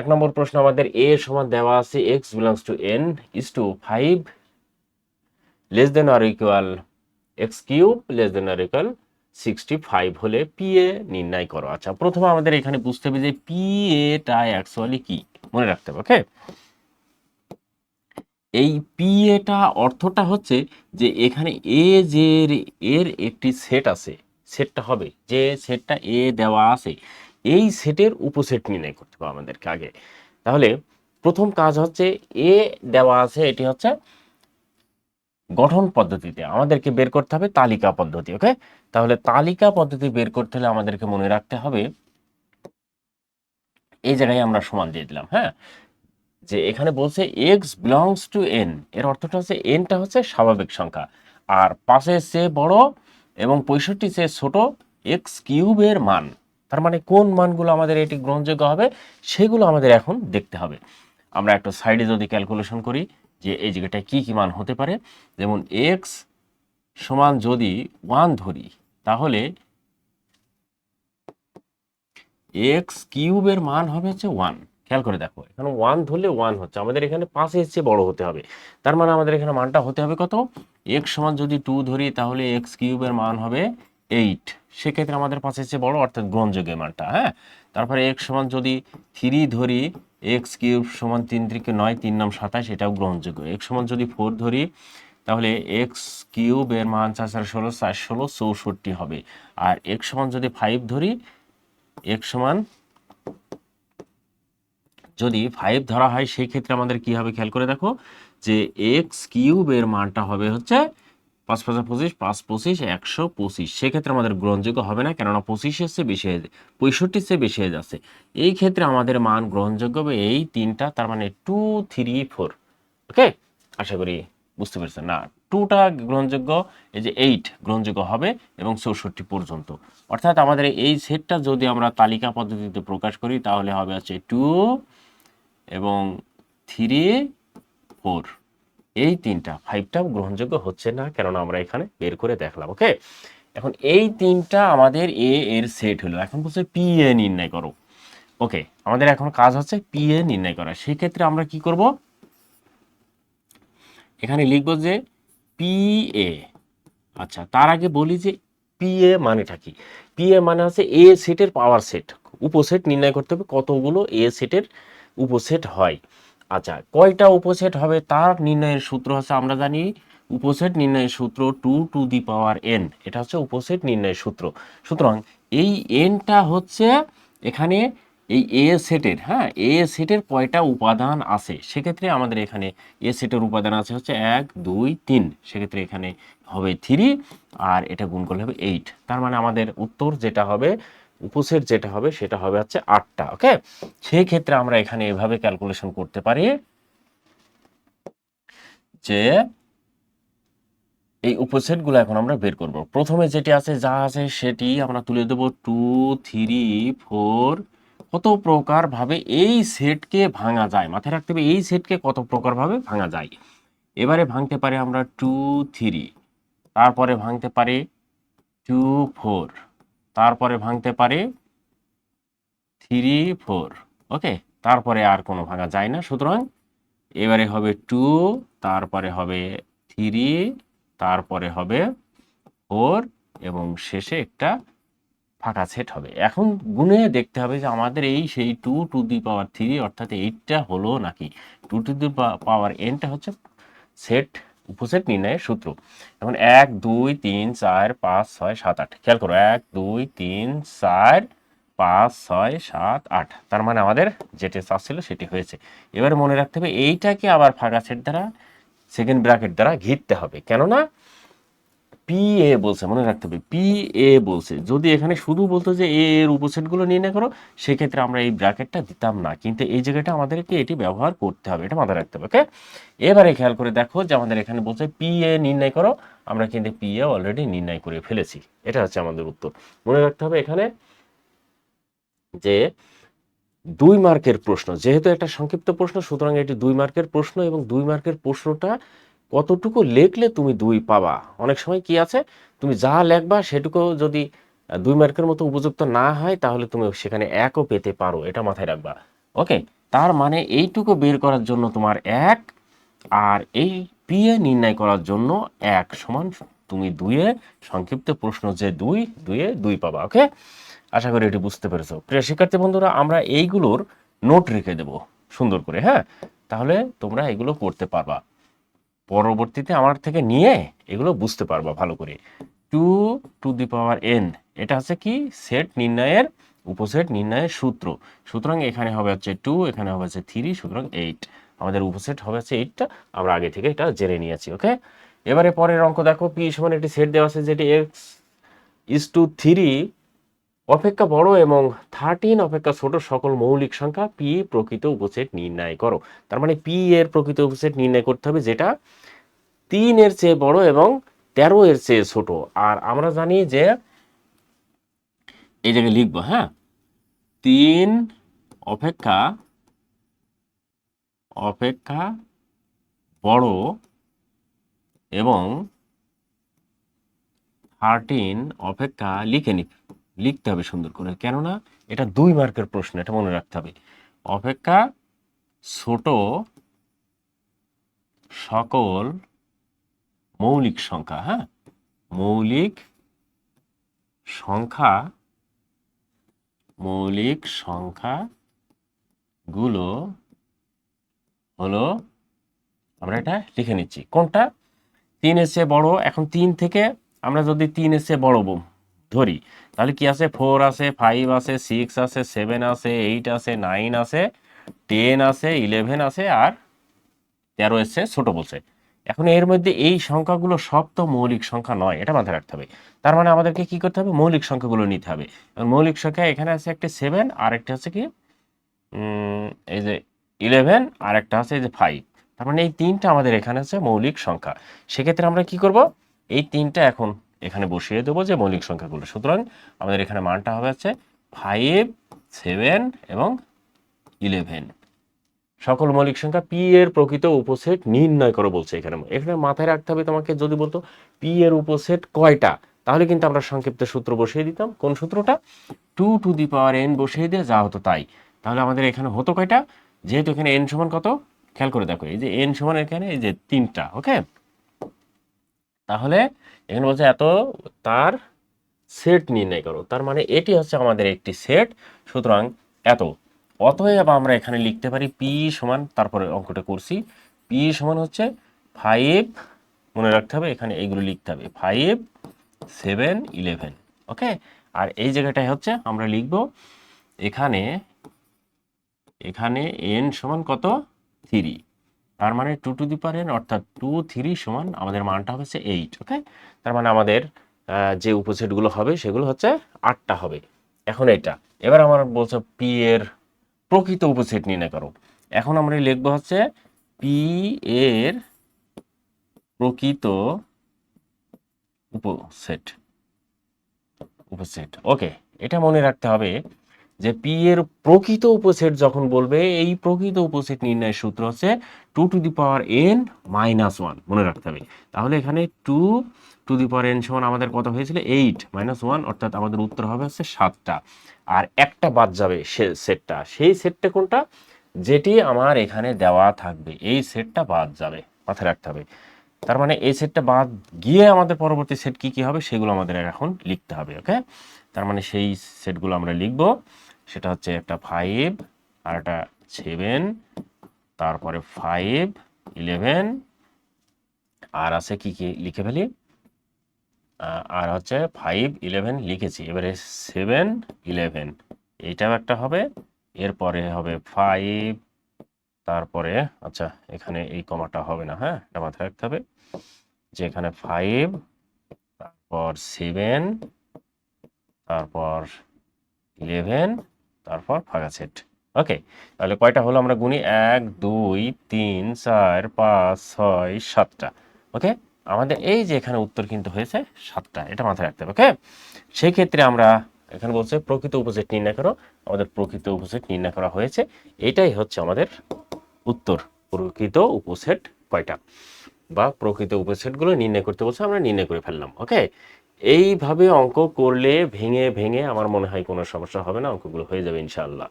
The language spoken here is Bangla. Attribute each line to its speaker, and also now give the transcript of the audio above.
Speaker 1: এক নম্বর প্রশ্ন, আমাদের এ সমান দেওয়া আছে X belongs to N is two five less than or equal X cube less than or equal sixty five হলে পি এ নির্ণয় করো। আচ্ছা প্রথমে আমাদের এখানে বুঝতে হবে যে পি এটা অ্যাকচুয়ালি কি? মনে রাখতে হবে ওকে এই পি এটা অর্থটা হচ্ছে যে এখানে এ যে এর একটি সেট আছে সেটটা হবে, যে সেটটা এ দেওয়া আছে এই সেটের উপসেট নির্ণয় করতে হবে আমাদেরকে আগে। তাহলে প্রথম কাজ হচ্ছে এ দেওয়া আছে, এটি হচ্ছে গঠন পদ্ধতিতে। আমাদেরকে বের করতে হবে তালিকা পদ্ধতি, ওকে? তাহলে তালিকা পদ্ধতি বের করতে হলে আমাদেরকে মনে রাখতে হবে, এই জায়গায় আমরা সমান দিয়ে দিলাম হ্যাঁ? যে এখানে বলছে এক্স বিলংস টু এন এর অর্থটা হচ্ছে এনটা হচ্ছে স্বাভাবিক সংখ্যা। আর পাশের চেয়ে বড় এবং পঁয়ষট্টি চেয়ে ছোট এক্স কিউবের মান। তার মানে কোন মানগুলো আমাদের এটি গ্রহণযোগ্য হবে, সেগুলো আমাদের এখন দেখতে হবে। আমরা একটা সাইডে যদি ক্যালকুলেশন করি যে এই জায়গাটায় কী কী মান হতে পারে, যেমন এক্স সমান যদি ওয়ান ধরি, তাহলে এক্স কিউবের মান হবে হচ্ছে ওয়ান খেয়াল করে দেখো, এখানে ওয়ান ধরলে ওয়ান হচ্ছে, আমাদের এখানে পাঁচের চেয়ে বড় হতে হবে। তার মানে আমাদের এখানে মানটা হতে হবে কত? এক্স সমান যদি টু ধরি, তাহলে এক্স কিউবের মান হবে এইট সেক্ষেত্রে আমাদের পাশে চেয়ে বড় অর্থাৎ গ্রহণযোগ্য মানটা হ্যাঁ? তারপরে এক্স সমান যদি থ্রি ধরি এক্স কিউব সমান তিন থেকে নয়, তিন নাম সাতাশ, এটাও গ্রহণযোগ্য। এক্স সমান যদি ফোর ধরি, তাহলে এক্স কিউবের মান চার ষোলো চার, ষোলো, চৌষট্টি হবে। আর এক্স সমান যদি ফাইভ ধরি এক্স সমান যদি ফাইভ ধরা হয় সেই ক্ষেত্রে আমাদের কি হবে? খেয়াল করে দেখো যে এক্স কিউবের মানটা হবে হচ্ছে পাঁচ পাঁচ পঁচিশ পাঁচ পঁচিশ, একশো পঁচিশ। সেক্ষেত্রে আমাদের গ্রহণযোগ্য হবে না, কেননা পঁচিশের চেয়ে বেশি হয়ে পঁয়ষট্টির চেয়ে বেশি হয়ে যাচ্ছে। এই ক্ষেত্রে আমাদের মান গ্রহণযোগ্য হবে এই তিনটা, তার মানে টু থ্রি ফোর ওকে আশা করি বুঝতে পেরেছেন। না টুটা গ্রহণযোগ্য, এই যে এইট গ্রহণযোগ্য হবে, এবং চৌষট্টি পর্যন্ত। অর্থাৎ আমাদের এই সেটটা যদি আমরা তালিকা পদ্ধতিতে প্রকাশ করি, তাহলে হবে হচ্ছে টু এবং থ্রি ফোর এই তিনটা ফাইভটাও গ্রহণযোগ্য হচ্ছে না, কেননা আমরা এখানে বের করে দেখলাম ওকে এখন এই তিনটা আমাদের এ এর সেট হলো। এখন বলছে পি এ নির্ণয় করো ওকে আমাদের এখন কাজ হচ্ছে পি এ নির্ণয় করা। সেই ক্ষেত্রে আমরা কি করব? এখানে লিখব যে পি এ আচ্ছা তার আগে বলি যে পি এ মানেটা কি? পি এ মানে হচ্ছে এ সেটের পাওয়ার সেট উপসেট নির্ণয় করতে হবে কতগুলো এ সেটের উপসেট হয়। আচ্ছা কয়টা উপসেট হবে তার নির্ণয়ের সূত্র হচ্ছে আমরা জানি উপসেট নির্ণয়ের সূত্র two to the power N, এটা হচ্ছে উপসেট নির্ণয়ের সূত্র। সুতরাং এই এনটা হচ্ছে এখানে এই এ সেটের হ্যাঁ এ সেটের কয়টা উপাদান আছে? সেক্ষেত্রে আমাদের এখানে এ সেটের উপাদান আছে হচ্ছে এক, দুই, তিন, সেক্ষেত্রে এখানে হবে থ্রি আর এটা গুণ করলে হবে এইট। তার মানে আমাদের উত্তর যেটা হবে উপসেট যেটা হবে সেটা হবে হচ্ছে আটটা, ওকে? সেই ক্ষেত্রে আমরা এখানে এভাবে ক্যালকুলেশন করতে পারি যে এই উপসেটগুলো এখন আমরা বের করব। প্রথমে যেটি আছে, যা আছে সেটি আমরা তুলে দেব টু থ্রি ফোর কত প্রকার ভাবে এই সেটকে ভাঙা যায়। মাথায় রাখতে হবে এই সেটকে কত প্রকার ভাবে ভাঙা যায়। এবারে ভাঙতে পারি আমরা টু থ্রি তারপরে ভাঙতে পারি টু ফোর তারপরে ভাঙতে পারে থ্রি ফোর ওকে তারপরে আর কোনো ভাঙা যায় না। সুতরাং এবারে হবে টু তারপরে হবে থ্রি তারপরে হবে ফোর এবং শেষে একটা ফাঁকা সেট হবে। এখন গুনে দেখতে হবে যে আমাদের এই সেই two to the power three অর্থাৎ এইটটা হলো নাকি? টু টু দি পাওয়ার এনটা হচ্ছে সেট উপসেট নির্ণয়ের সূত্র। এখন এক, দুই, তিন, চার, পাঁচ, ছয়, সাত, আট। খেয়াল করো, এক, দুই, তিন, চার, পাঁচ, ছয়, সাত, আট। তার মানে আমাদের যেটি ছিল সেটি হয়েছে। এবার মনে রাখতে হবে, এইটাকে আবার ফাঁকা সেট দ্বারা, সেকেন্ড ব্র্যাকেট দ্বারা ঘিরতে হবে। কেননা পি এ বলছে, মনে রাখতে হবে পি এ বলছে। যদি এখানে শুধু বলতো যে এ এর উপসেটগুলো নির্ণয় করো, সেক্ষেত্রে আমরা এই ব্র্যাকেটটা দিতাম না। কিন্তু এই জায়গাটা আমাদেরকে এটি ব্যবহার করতে হবে, এটা মাথায় রাখতে হবে, ওকে? এবারে খেয়াল করে দেখো যে আমাদের এখানে বলছে পি এ নির্ণয় করো, আমরা কিন্তু পি এ অলরেডি নির্ণয় করে ফেলেছি। এটা হচ্ছে আমাদের উত্তর। মনে রাখতে হবে এখানে যে দুই মার্কের প্রশ্ন, যেহেতু একটা সংক্ষিপ্ত প্রশ্ন, সুতরাং এটি দুই মার্কের প্রশ্ন এবং দুই মার্কের প্রশ্নটা কতটুকু লেখলে তুমি দুই পাবা? অনেক সময় কি আছে, তুমি যা লেখবা সেটুকু যদি দুই মার্কের মতো উপযুক্ত না হয়, তাহলে তুমি সেখানে একও পেতে পারো, এটা মাথায় রাখবা। ওকে তার মানে এইটুকু বের করার জন্য তোমার এক, আর এই পি এ নির্ণয় করার জন্য এক সমান তুমি দুইয়ে সংক্ষিপ্ত প্রশ্ন যে দুই, দুইয়ে দুই পাবা ওকে আশা করি এটি বুঝতে পেরেছ। প্রিয় শিক্ষার্থী বন্ধুরা, আমরা এইগুলোর নোট রেখে দেব, সুন্দর করে হ্যাঁ? তাহলে তোমরা এগুলো করতে পারবা। পরবর্তীতে আমার থেকে নিয়ে এগুলো বুঝতে পারবা ভালো করে। Two to the power N. এটা হচ্ছে কি? সেট নির্ণয়ের, উপসেট নির্ণয়ের সূত্র। সুতরাং এখানে হবে হচ্ছে টু, এখানে হবে হচ্ছে থ্রি, সুতরাং এইট। আমাদের উপসেট হবে হচ্ছে এইটটা। আমরা আগে থেকে এটা জেনে নিয়েছি, ওকে? এবারে পরের অঙ্ক দেখো পি সমান একটি সেট দেওয়া আছে, যেটি এক্স ইস টু থ্রি অপেক্ষা বড় এবং থার্টিন অপেক্ষা ছোট সকল মৌলিক সংখ্যা পি প্রকৃত উপসেট নির্ণয় করো। তার মানে পি এর প্রকৃত উপসেট নির্ণয় করতে হবে যেটা তিন এর চেয়ে বড় এবং তেরো এর চেয়ে ছোট। আর আমরা জানি যে এই জায়গায় লিখব হ্যাঁ? তিন অপেক্ষা অপেক্ষা বড় এবং থার্টিন অপেক্ষা লিখে নি লিখতে হবে সুন্দর করে। কেননা এটা দুই মার্কের প্রশ্ন, এটা মনে রাখতে হবে। অপেক্ষা ছোট সকল মৌলিক সংখ্যা হ্যাঁ? মৌলিক সংখ্যা মৌলিক সংখ্যা গুলো হলো, আমরা এটা লিখে নিচ্ছি। কোনটা? তিন এসে বড়, এখন তিন থেকে আমরা যদি তিন এসে বড় ধরি, তাহলে কি আছে? ফোর আছে ফাইভ আছে সিক্স আছে সেভেন আছে এইট আছে নাইন আছে টেন আছে ইলেভেন আছে, আর তেরো এসছে ছোট বলছে। এখন এর মধ্যে এই সংখ্যাগুলো সব তো মৌলিক সংখ্যা নয়, এটা মাথায় রাখতে হবে। তার মানে আমাদেরকে কি করতে হবে? মৌলিক সংখ্যাগুলো নিতে হবে। মৌলিক সংখ্যা এখানে আছে একটা সেভেন আর একটা আছে কি? এই যে ইলেভেন আর একটা আছে এই যে ফাইভ তার মানে এই তিনটা আমাদের এখানে আছে মৌলিক সংখ্যা। সেক্ষেত্রে আমরা কি করব? এই তিনটা এখন এখানে বসিয়ে দেবো যে মৌলিক সংখ্যাগুলো। সুতরাং আমাদের এখানে মানটা হবে হচ্ছে ফাইভ সেভেন এবং ইলেভেন সকল মৌলিক সংখ্যা পি এর প্রকৃত উপসেট নির্ণয় করো বলছে এখানে। এখানে মাথায় রাখতে হবে তোমাকে যদি বলতো পি এর উপসেট কয়টা? তাহলে কিন্তু আমরা সংক্ষিপ্ত সূত্র বসিয়ে দিতাম। কোন সূত্রটা? Two to the power N বসিয়ে দিয়ে যা হতো তাই। তাহলে আমাদের এখানে হতো কয়টা? যেহেতু এখানে এন সমান কত? খেয়াল করে দেখো, এই যে এন সমান এখানে, এই যে তিনটা ওকে তাহলে এখানে বলছে এত তার সেট নির্ণয় করো। তার মানে এটি হচ্ছে আমাদের একটি সেট সুতরাং এত। অতএব আমরা এখানে লিখতে পারি পি সমান, তারপরে অঙ্কটা করছি পি সমান হচ্ছে ফাইভ মনে রাখতে হবে, এখানে এইগুলো লিখতে হবে ফাইভ সেভেন ইলেভেন ওকে আর এই জায়গাটায় হচ্ছে আমরা লিখব, এখানে এখানে এন সমান কত? থ্রি তার মানে two to the power N অর্থাৎ টু থ্রি সমান আমাদের মানটা হচ্ছে এইট ওকে তার মানে আমাদের যে উপসেটগুলো হবে সেগুলো হচ্ছে আটটা হবে। এখন এটা, এবার আমার বলছে পি এর প্রকৃত উপসেট নির্ণয় করো। এখন আমরা লিখব হচ্ছে পি এর প্রকৃত উপসেট উপসেট ওকে এটা মনে রাখতে হবে যে পি এর প্রকৃত উপসেট যখন বলবে, এই প্রকৃত উপসেট নির্ণয়ের সূত্র হচ্ছে two to the power N minus one মনে রাখতে হবে। তাহলে এখানে two to the power N সমান আমাদের কত হয়েছিল? এইট মাইনাস ওয়ান অর্থাৎ আমাদের উত্তর হবে হচ্ছে সাতটা। আর একটা বাদ যাবে সে সেটটা। সেই সেটটা কোনটা? যেটি আমার এখানে দেওয়া থাকবে। এই সেটটা বাদ যাবে। মাথায় রাখতে হবে। তার মানে এই সেটটা বাদ গিয়ে আমাদের পরবর্তী সেট কি কি হবে? সেগুলো আমাদের এখন লিখতে হবে ওকে তার মানে সেই সেটগুলো আমরা লিখব। সেটা হচ্ছে একটা ফাইভ আর একটা সেভেন তারপরে ফাইভ ইলেভেন আর আছে কি কি লিখে ফেলি? আর হচ্ছে ফাইভ ইলেভেন লিখেছি, এবারে সেভেন ইলেভেন এইটাও একটা হবে, এরপরে হবে ফাইভ তারপরে আচ্ছা এখানে এই কমাটা হবে না হ্যাঁ এটা মাথায় রাখতে হবে, যে এখানে ফাইভ তারপর সেভেন তারপর ইলেভেন তারপর ফাঁকা সেট। ওকে তাহলে কয়টা হলো আমরা গুনি? এক, দুই, তিন, চার, পাঁচ, ছয়, সাতটা। ওকে আমাদের এই যে এখানে উত্তর কিন্তু হয়েছে সাতটা, এটা মাথায় রাখতে হবে ওকে সেই ক্ষেত্রে আমরা এখানে বলছে প্রকৃত উপসেট নির্ণয় করো, আমাদের প্রকৃত উপসেট নির্ণয় করা হয়েছে। এটাই হচ্ছে আমাদের উত্তর, প্রকৃত উপসেট কয়টা? বা প্রকৃত উপসেটগুলো নির্ণয় করতে বলছে, আমরা নির্ণয় করে ফেললাম ওকে এইভাবে অঙ্ক করলে ভেঙে ভেঙে আমার মনে হয় কোনো সমস্যা হবে না, অঙ্কগুলো হয়ে যাবে ইনশাআল্লাহ।